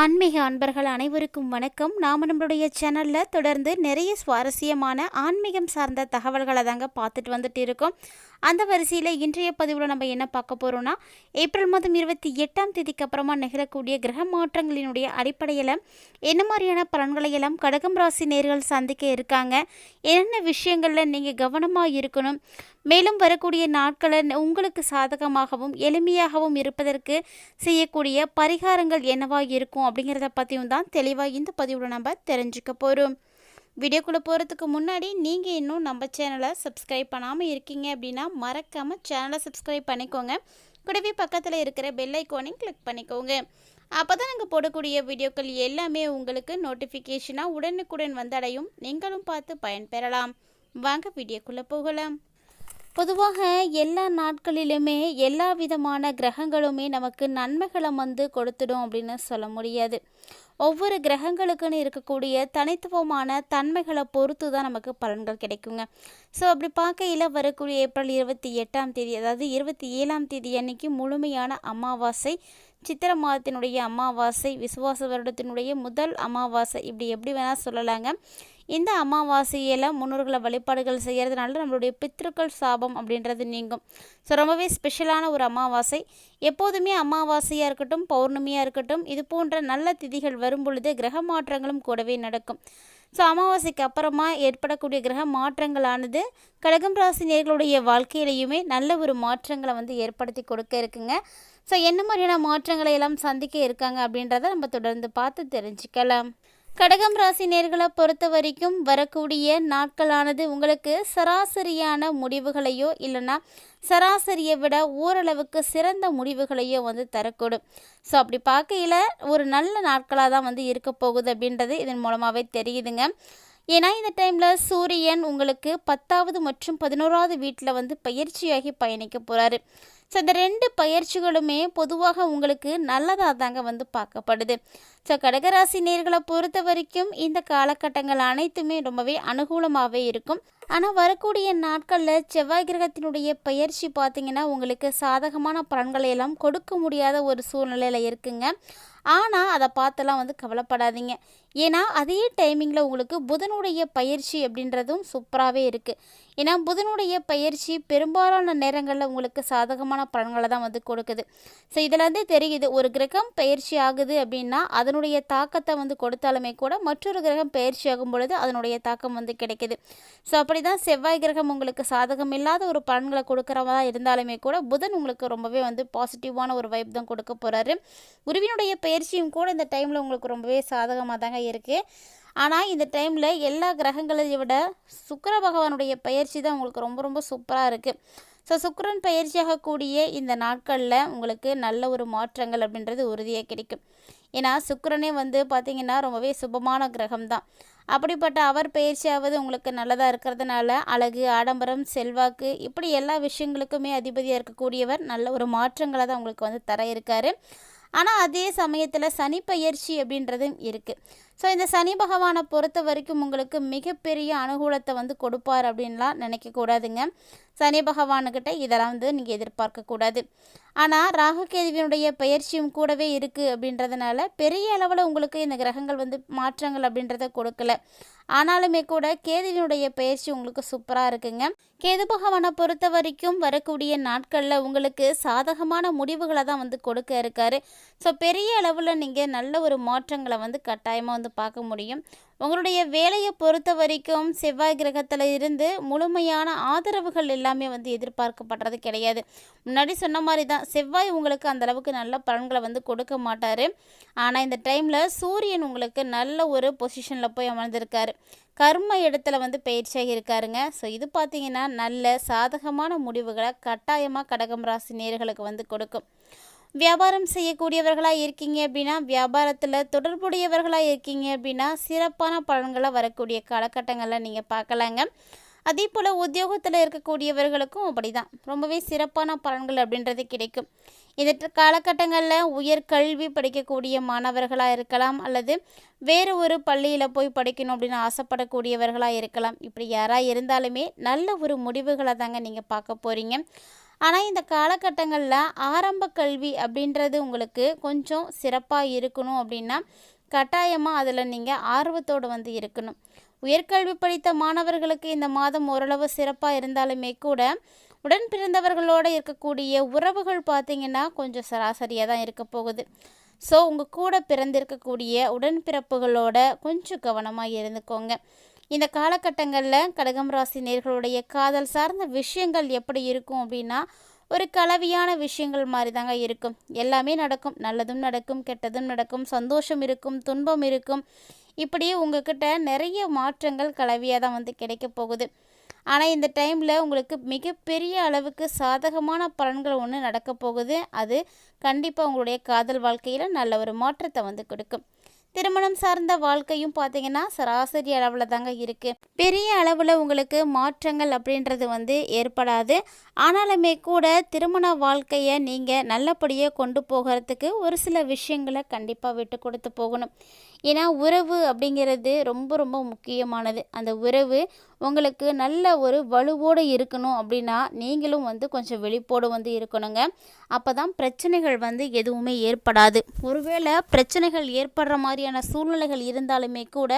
ஆன்மீக அன்பர்கள் அனைவருக்கும் வணக்கம். நாம் நம்மளுடைய சேனலில் தொடர்ந்து நிறைய சுவாரஸ்யமான ஆன்மீகம் சார்ந்த தகவல்களை தாங்க பார்த்துட்டு வந்துட்டு இருக்கோம். அந்த வரிசையில் இன்றைய பதிவில் நம்ம என்ன பார்க்க போகிறோம்னா ஏப்ரல் மாதம் இருபத்தி எட்டாம் தேதிக்கு அப்புறமா நிகழக்கூடிய கிரக மாற்றங்களினுடைய அடிப்படையில் என்ன மாதிரியான பலன்களை எல்லாம் கடகம் ராசி நேர்கள் சந்திக்க இருக்காங்க? என்னென்ன விஷயங்களில் நீங்கள் கவனமாக இருக்கணும்? மேலும் வரக்கூடிய நாட்களை உங்களுக்கு சாதகமாகவும் எளிமையாகவும் இருப்பதற்கு செய்யக்கூடிய பரிகாரங்கள் என்னவாக இருக்கும்? அப்படிங்கிறத பற்றியும் தான் தெளிவாக இந்த பதிவில் நம்ம தெரிஞ்சுக்க போகிறோம் வீடியோக்குள்ளே போகிறதுக்கு முன்னாடி நீங்கள் இன்னும் நம்ம சேனலை சப்ஸ்கிரைப் பண்ணாமல் இருக்கீங்க அப்படின்னா மறக்காமல் சேனலை சப்ஸ்கிரைப் பண்ணிக்கோங்க. கூடவே பக்கத்தில் இருக்கிற பெல் ஐக்கானையும் கிளிக் பண்ணிக்கோங்க. அப்போ தான் நாங்கள் போடக்கூடிய வீடியோக்கள் எல்லாமே உங்களுக்கு நோட்டிஃபிகேஷனாக உடனுக்குடன் வந்தடையும். நீங்களும் பார்த்து பயன்பெறலாம். வாங்க வீடியோக்குள்ளே போகலாம். பொதுவாக எல்லா நாட்களிலுமே எல்லா விதமான கிரகங்களுமே நமக்கு நன்மைகளை வந்து கொடுத்துடும் அப்படின்னு சொல்ல முடியாது. ஒவ்வொரு கிரகங்களுக்குன்னு இருக்கக்கூடிய தனித்துவமான தன்மைகளை பொறுத்து தான் நமக்கு பலன்கள் கிடைக்குங்க. ஸோ அப்படி பார்க்கையில் வரக்கூடிய ஏப்ரல் இருபத்தி எட்டாம் தேதி அதாவது இருபத்தி ஏழாம் தேதி அன்னைக்கு முழுமையான அமாவாசை சித்திர மாதத்தினுடைய அமாவாசை விசுவாச வருடத்தினுடைய முதல் அமாவாசை. இப்படி எப்படி வேணால் சொல்லலாங்க. இந்த அமாவாசையில் முன்னோர்களை வழிபாடுகள் செய்கிறதுனால நம்மளுடைய பித்திருக்கள் சாபம் அப்படின்றது நீங்கும். ஸோ ரொம்பவே ஸ்பெஷலான ஒரு அமாவாசை. எப்போதுமே அமாவாசையாக இருக்கட்டும் பௌர்ணமியாக இருக்கட்டும் இது போன்ற நல்ல திதிகள் வரும் பொழுது கிரக மாற்றங்களும் கூடவே நடக்கும். ஸோ அமாவாசைக்கு அப்புறமா ஏற்படக்கூடிய கிரக மாற்றங்களானது கடகம் ராசி நேர்களுடைய வாழ்க்கையிலையுமே நல்ல ஒரு மாற்றங்களை வந்து ஏற்படுத்தி கொடுக்க இருக்குங்க. ஸோ என்ன மாதிரியான மாற்றங்களை எல்லாம் சந்திக்க இருக்காங்க அப்படின்றத நம்ம தொடர்ந்து பார்த்து தெரிஞ்சுக்கலாம். கடகம் ராசி நேர்களை பொறுத்த வரைக்கும் வரக்கூடிய நாட்களானது உங்களுக்கு சராசரியான முடிவுகளையோ இல்லைன்னா சராசரியை விட ஓரளவுக்கு சிறந்த முடிவுகளையோ வந்து தரக்கூடும். ஸோ அப்படி பார்க்கையில் ஒரு நல்ல நாட்களாக தான் வந்து இருக்க போகுது அப்படின்றது இதன் மூலமாகவே தெரியுதுங்க. ஏன்னா இந்த டைமில் சூரியன் உங்களுக்கு பத்தாவது மற்றும் பதினோராவது வீட்டில் வந்து பயிற்சியாகி பயணிக்க போகிறாரு ஸோ இந்த ரெண்டு பயிற்சிகளுமே பொதுவாக உங்களுக்கு நல்லதாக தாங்க வந்து பார்க்கப்படுது. ஸோ கடகராசி நேர்களை பொறுத்த வரைக்கும் இந்த காலகட்டங்கள் அனைத்துமே ரொம்பவே அனுகூலமாகவே இருக்கும். ஆனால் வரக்கூடிய நாட்களில் செவ்வாய் கிரகத்தினுடைய பயிற்சி பார்த்திங்கன்னா உங்களுக்கு சாதகமான பலன்களை எல்லாம் கொடுக்க முடியாத ஒரு சூழ்நிலையில் இருக்குங்க. ஆனால் அதை பார்த்தெல்லாம் வந்து கவலைப்படாதீங்க. ஏன்னா அதே டைமிங்கில் உங்களுக்கு புதனுடைய பயிற்சி அப்படின்றதும் சூப்பராகவே இருக்குது ஏன்னா புதனுடைய பயிற்சி பெரும்பாலான நேரங்களில் உங்களுக்கு சாதகமான பலன்களை தான் வந்து கொடுக்குது. ஸோ இதிலேருந்தே தெரியுது ஒரு கிரகம் பயிற்சி ஆகுது அப்படின்னா அதனுடைய தாக்கத்தை வந்து கொடுத்தாலுமே கூட மற்றொரு கிரகம் பயிற்சி ஆகும் பொழுது அதனுடைய தாக்கம் வந்து கிடைக்குது. ஸோ அப்படி தான் செவ்வாய் கிரகம் உங்களுக்கு சாதகம் இல்லாத ஒரு பலன்களை கொடுக்குறவா இருந்தாலுமே கூட புதன் உங்களுக்கு ரொம்பவே வந்து பாசிட்டிவான ஒரு வைப் தான் கொடுக்க போகிறாரு குருவினுடைய பயிற்சியும் கூட இந்த டைமில் உங்களுக்கு ரொம்பவே சாதகமாக தாங்க இருக்குது ஆனால் இந்த டைமில் எல்லா கிரகங்களையும் விட சுக்கர பகவானுடைய பயிற்சி தான் உங்களுக்கு ரொம்ப ரொம்ப சூப்பராக இருக்குது ஸோ சுக்கரன் பயிற்சியாகக்கூடிய இந்த நாட்களில் உங்களுக்கு நல்ல ஒரு மாற்றங்கள் அப்படின்றது உறுதியாக கிடைக்கும். ஏன்னா சுக்கரனே வந்து பார்த்திங்கன்னா ரொம்பவே சுபமான கிரகம் தான். அப்படிப்பட்ட அவர் பயிற்சியாவது உங்களுக்கு நல்லதாக இருக்கிறதுனால அழகு ஆடம்பரம் செல்வாக்கு இப்படி எல்லா விஷயங்களுக்குமே அதிபதியாக இருக்கக்கூடியவர் நல்ல ஒரு மாற்றங்களை தான் உங்களுக்கு வந்து தர இருக்கார். ஆனால் அதே சமயத்தில் சனி பயிற்சி அப்படின்றதும் இருக்குது ஸோ இந்த சனி பகவானை பொறுத்த வரைக்கும் உங்களுக்கு மிகப்பெரிய அனுகூலத்தை வந்து கொடுப்பார் அப்படின்லாம் நினைக்கக்கூடாதுங்க சனி பகவானுக்கிட்ட இதெல்லாம் வந்து நீங்கள் எதிர்பார்க்கக்கூடாது. ஆனால் ராகுகேதுவினுடைய பயிற்சியும் கூடவே இருக்குது அப்படின்றதுனால பெரிய அளவில் உங்களுக்கு இந்த கிரகங்கள் வந்து மாற்றங்கள் அப்படின்றத கொடுக்கல. ஆனாலுமே கூட கேதுவினுடைய பயிற்சி உங்களுக்கு சூப்பராக இருக்குங்க. கேது பகவானை பொறுத்த வரைக்கும் வரக்கூடிய நாட்களில் உங்களுக்கு சாதகமான முடிவுகளை தான் வந்து கொடுக்க இருக்காரு. ஸோ பெரிய அளவில் நீங்கள் நல்ல ஒரு மாற்றங்களை வந்து கட்டாயமாக வந்து பார்க்க முடியும். உங்களுடைய வேலையை பொறுத்த வரைக்கும் செவ்வாய் கிரகத்தில் இருந்து முழுமையான ஆதரவுகள் எல்லாமே வந்து எதிர்பார்க்கப்படுறது கிடையாது. முன்னாடி சொன்ன மாதிரி தான் செவ்வாய் உங்களுக்கு அந்த அளவுக்கு நல்ல பலன்களை வந்து கொடுக்க மாட்டார். ஆனால் இந்த டைமில் சூரியன் உங்களுக்கு நல்ல ஒரு பொசிஷனில் போய் அமர்ந்திருக்காரு. கர்ம இடத்துல வந்து பயிற்சியாக இருக்காருங்க. ஸோ இது பார்த்தீங்கன்னா நல்ல சாதகமான முடிவுகளை கட்டாயமாக கடகம் ராசி நேர்களுக்கு வந்து கொடுக்கும். வியாபாரம் செய்யக்கூடியவர்களாக இருக்கீங்க அப்படின்னா வியாபாரத்தில் தொடர்புடையவர்களாக இருக்கீங்க அப்படின்னா சிறப்பான பலன்களை வரக்கூடிய காலகட்டங்களில் நீங்கள் பார்க்கலாங்க. அதே போல் உத்தியோகத்தில் இருக்கக்கூடியவர்களுக்கும் அப்படி தான் ரொம்பவே சிறப்பான பலன்கள் அப்படின்றது கிடைக்கும். இந்த காலகட்டங்களில் உயர் கல்வி படிக்கக்கூடிய மாணவர்களாக இருக்கலாம் அல்லது வேறு ஒரு பள்ளியில் போய் படிக்கணும் அப்படின்னு ஆசைப்படக்கூடியவர்களாக இருக்கலாம். இப்படி யாராக இருந்தாலுமே நல்ல ஒரு முடிவுகளை தாங்க நீங்கள் பார்க்க போகிறீங்க ஆனால் இந்த காலகட்டங்களில் ஆரம்ப கல்வி அப்படின்றது உங்களுக்கு கொஞ்சம் சிறப்பாக இருக்கணும் அப்படின்னா கட்டாயமாக அதில் நீங்கள் ஆர்வத்தோடு வந்து இருக்கணும். உயர்கல்வி படித்த மாணவர்களுக்கு இந்த மாதம் ஓரளவு சிறப்பாக இருந்தாலுமே கூட உடன் பிறந்தவர்களோடு இருக்கக்கூடிய உறவுகள் பார்த்திங்கன்னா கொஞ்சம் சராசரியாக தான் இருக்க போகுது. ஸோ உங்கள் கூட பிறந்திருக்கக்கூடிய உடன்பிறப்புகளோட கொஞ்சம் கவனமாக இருந்துக்கோங்க. இந்த காலகட்டங்களில் கடகம் ராசி நேர்களுடைய காதல் சார்ந்த விஷயங்கள் எப்படி இருக்கும் அப்படின்னா ஒரு கலவையான விஷயங்கள் மாதிரி தாங்க இருக்கும். எல்லாமே நடக்கும். நல்லதும் நடக்கும் கெட்டதும் நடக்கும் சந்தோஷம் இருக்கும் துன்பம் இருக்கும். இப்படி உங்ககிட்ட நிறைய மாற்றங்கள் கலவையாக தான் வந்து கிடைக்க போகுது. ஆனால் இந்த டைமில் உங்களுக்கு மிகப்பெரிய அளவுக்கு சாதகமான பலன்கள் ஒன்று நடக்க போகுது. அது கண்டிப்பாக உங்களுடைய காதல் வாழ்க்கையில் நல்ல ஒரு மாற்றத்தை வந்து கொடுக்கும். திருமணம் சார்ந்த வாழ்க்கையும் பார்த்தீங்கன்னா சராசரி அளவில் தாங்க இருக்குது பெரிய அளவில் உங்களுக்கு மாற்றங்கள் அப்படின்றது வந்து ஏற்படாது. ஆனாலுமே கூட திருமண வாழ்க்கையை நீங்கள் நல்லபடியாக கொண்டு போகிறதுக்கு ஒரு சில விஷயங்களை கண்டிப்பாக விட்டு கொடுத்து போகணும். ஏன்னா உறவு அப்படிங்கிறது ரொம்ப ரொம்ப முக்கியமானது. அந்த உறவு உங்களுக்கு நல்ல ஒரு வலுவோடு இருக்கணும் அப்படின்னா நீங்களும் வந்து கொஞ்சம் வெளிப்போடு வந்து இருக்கணுங்க. அப்போ தான் பிரச்சனைகள் வந்து எதுவுமே ஏற்படாது. ஒருவேளை பிரச்சனைகள் ஏற்படுற மாதிரியான சூழ்நிலைகள் இருந்தாலுமே கூட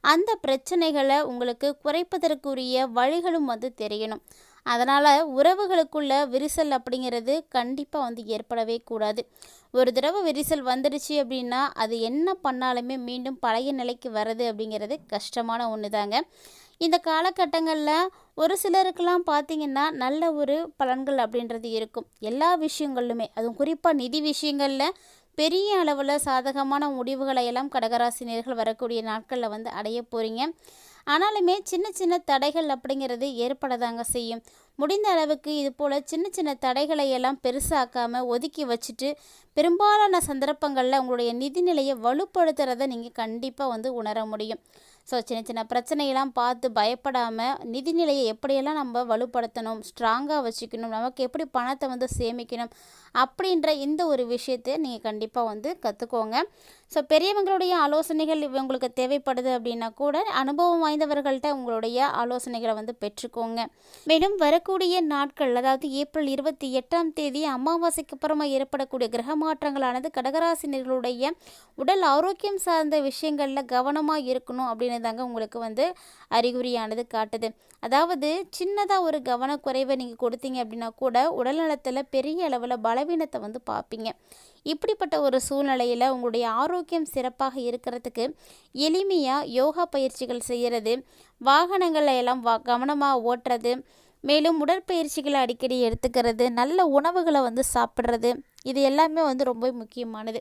அந்த பிரச்சனைகளை உங்களுக்கு குறைப்பதற்குரிய வழிகளும் வந்து தெரியணும். அதனால் உறவுகளுக்குள்ள விரிசல் அப்படிங்கிறது கண்டிப்பாக வந்து ஏற்படவே கூடாது. ஒரு தடவை விரிசல் வந்துடுச்சு அப்படின்னா அது என்ன பண்ணாலுமே மீண்டும் பழைய நிலைக்கு வர்றது அப்படிங்கிறது கஷ்டமான ஒன்று தாங்க இந்த காலகட்டங்களில் ஒரு சிலருக்கெல்லாம் பார்த்திங்கன்னா நல்ல ஒரு பலன்கள் அப்படின்றது இருக்கும். எல்லா விஷயங்களுமே அதுவும் குறிப்பாக நிதி விஷயங்களில் பெரிய அளவில் சாதகமான முடிவுகளை எல்லாம் கடகராசினியர்கள் வரக்கூடிய நாட்களில் வந்து அடைய போகிறீங்க ஆனாலுமே சின்ன சின்ன தடைகள் அப்படிங்கிறது ஏற்படதாங்க செய்யும். முடிந்த அளவுக்கு இது போல் சின்ன சின்ன தடைகளை எல்லாம் பெருசாக்காமல் ஒதுக்கி வச்சுட்டு பெரும்பாலான சந்தர்ப்பங்களில் உங்களுடைய நிதிநிலையை வலுப்படுத்துகிறத நீங்கள் கண்டிப்பாக வந்து உணர முடியும். ஸோ சின்ன சின்ன பிரச்சனையெல்லாம் பார்த்து பயப்படாமல் நிதிநிலையை எப்படியெல்லாம் நம்ம வலுப்படுத்தணும் ஸ்ட்ராங்காக வச்சுக்கணும் நமக்கு எப்படி பணத்தை வந்து சேமிக்கணும் அப்படின்ற இந்த ஒரு விஷயத்தை நீங்கள் கண்டிப்பாக வந்து கற்றுக்கோங்க ஸோ பெரியவங்களுடைய ஆலோசனைகள் உங்களுக்கு தேவைப்படுது அப்படின்னா கூட அனுபவம் வாய்ந்தவர்கள்ட்ட உங்களுடைய ஆலோசனைகளை வந்து பெற்றுக்கோங்க. மேலும் வரக்கூடிய நாட்கள் அதாவது ஏப்ரல் இருபத்தி எட்டாம் தேதி அமாவாசைக்கு அப்புறமா ஏற்படக்கூடிய கிரக மாற்றங்களானது கடகராசினர்களுடைய உடல் ஆரோக்கியம் சார்ந்த விஷயங்களில் கவனமாக இருக்கணும் அப்படின்னு தாங்க உங்களுக்கு வந்து அறிகுறியானது காட்டுது. அதாவது சின்னதாக ஒரு கவனக்குறைவை நீங்கள் கொடுத்தீங்க அப்படின்னா கூட உடல்நலத்தில் பெரிய அளவில் பலவீனத்தை வந்து பார்ப்பீங்க இப்படிப்பட்ட ஒரு சூழ்நிலையில் உங்களுடைய ஆரோக்கியம் சிறப்பாக இருக்கிறதுக்கு எளிமையாக யோகா பயிற்சிகள் செய்கிறது வாகனங்களை எல்லாம் வா கவனமாக ஓட்டுறது மேலும் உடற்பயிற்சிகளை அடிக்கடி எடுத்துக்கிறது நல்ல உணவுகளை வந்து சாப்பிட்றது இது எல்லாமே வந்து ரொம்ப முக்கியமானது.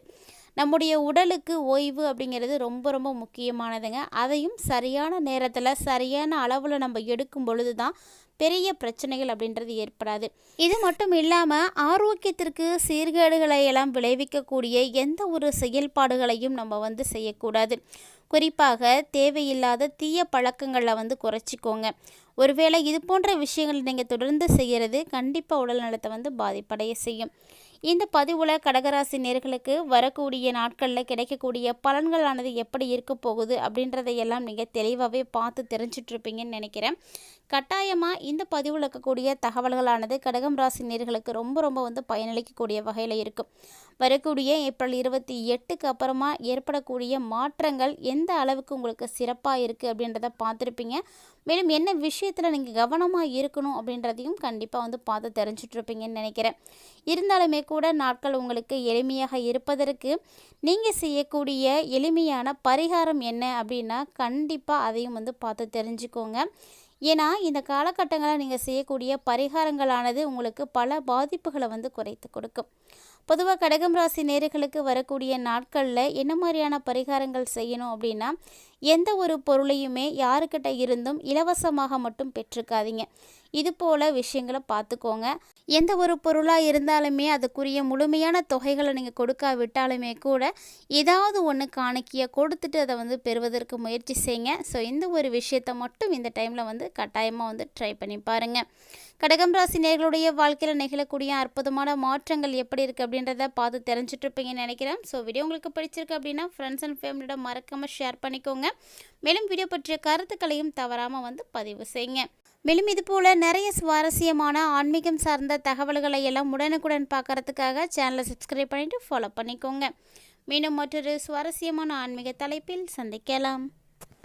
நம்முடைய உடலுக்கு ஓய்வு அப்படிங்கிறது ரொம்ப ரொம்ப முக்கியமானதுங்க. அதையும் சரியான நேரத்தில் சரியான அளவில் நம்ம எடுக்கும் பொழுது தான் பெரிய பிரச்சனைகள் அப்படின்றது ஏற்படாது. இது மட்டும் இல்லாமல் ஆரோக்கியத்திற்கு சீர்கேடுகளை எல்லாம் விளைவிக்கக்கூடிய எந்த ஒரு செயல்பாடுகளையும் நம்ம வந்து செய்யக்கூடாது. குறிப்பாக தேவையில்லாத தீய பழக்கங்களை வந்து குறைச்சிக்கோங்க. ஒருவேளை இது போன்ற விஷயங்கள் நீங்கள் தொடர்ந்து செய்கிறது கண்டிப்பாக உடல் நலத்தை வந்து பாதிப்படைய செய்யும். இந்த பதிவில் கடகராசி நேர்களுக்கு வரக்கூடிய நாட்களில் கிடைக்கக்கூடிய பலன்களானது எப்படி இருக்க போகுது அப்படின்றதையெல்லாம் நீங்கள் தெளிவாகவே பார்த்து தெரிஞ்சிட்ருப்பீங்கன்னு நினைக்கிறேன். கட்டாயமாக இந்த பதிவில் இருக்கக்கூடிய தகவல்களானது கடகம் ராசி நேர்களுக்கு ரொம்ப ரொம்ப வந்து பயனளிக்கக்கூடிய வகையில் இருக்கும். வரக்கூடிய ஏப்ரல் இருபத்தி எட்டுக்கு அப்புறமா ஏற்படக்கூடிய மாற்றங்கள் எந்த அளவுக்கு உங்களுக்கு சிறப்பாக இருக்குது அப்படின்றத பார்த்துருப்பீங்க. மேலும் என்ன விஷயத்தில் நீங்கள் கவனமாக இருக்கணும் அப்படின்றதையும் கண்டிப்பாக வந்து பார்த்து தெரிஞ்சிட்ருப்பீங்கன்னு நினைக்கிறேன். இருந்தாலுமே கூட நாட்கள் உங்களுக்கு எளிமையாக இருப்பதற்கு நீங்கள் செய்யக்கூடிய எளிமையான பரிகாரம் என்ன அப்படின்னா கண்டிப்பாக அதையும் வந்து பார்த்து தெரிஞ்சுக்கோங்க. ஏன்னா இந்த காலகட்டங்களில் நீங்கள் செய்யக்கூடிய பரிகாரங்களானது உங்களுக்கு பல பாதிப்புகளை வந்து குறைத்து கொடுக்கும். பொதுவாக கடகம் ராசி நேர்களுக்கு வரக்கூடிய நாட்களில் என்ன மாதிரியான பரிகாரங்கள் செய்யணும் அப்படின்னா எந்த ஒரு பொருளையுமே யாருக்கிட்ட இருந்தும் இலவசமாக மட்டும் பெற்றுக்காதீங்க. இது போல் விஷயங்களை பார்த்துக்கோங்க. எந்த ஒரு பொருளாக இருந்தாலுமே அதுக்குரிய முழுமையான தொகைகளை நீங்கள் கொடுக்காவிட்டாலுமே கூட ஏதாவது ஒன்று காணிக்கையை கொடுத்துட்டு அதை வந்து பெறுவதற்கு முயற்சி செய்யுங்க. ஸோ இந்த ஒரு விஷயத்தை மட்டும் இந்த டைமில் வந்து கட்டாயமாக வந்து ட்ரை பண்ணி பாருங்கள் கடகம் ராசி நேர்களுடைய வாழ்க்கையில் நிகழக்கூடிய அற்புதமான மாற்றங்கள் எப்படி இருக்குது அப்படின்றத பார்த்து தெரிஞ்சிட்ருப்பீங்கன்னு நினைக்கிறேன். ஸோ வீடியோ உங்களுக்கு பிடிச்சிருக்கு அப்படின்னா ஃப்ரெண்ட்ஸ் அண்ட் ஃபேமிலியோட மறக்காமல் ஷேர் பண்ணிக்கோங்க. மேலும் வீடியோ பற்றிய கருத்துக்களையும் தவறாமல் வந்து பதிவு செய்யுங்க. மேலும் இது போல் நிறைய சுவாரஸ்யமான ஆன்மீகம் சார்ந்த தகவல்களை எல்லாம் உடனுக்குடன் பார்க்கறதுக்காக சேனலை சப்ஸ்கிரைப் பண்ணிவிட்டு ஃபாலோ பண்ணிக்கோங்க. மீண்டும் மற்றொரு சுவாரஸ்யமான ஆன்மீக தலைப்பில் சந்திக்கலாம்.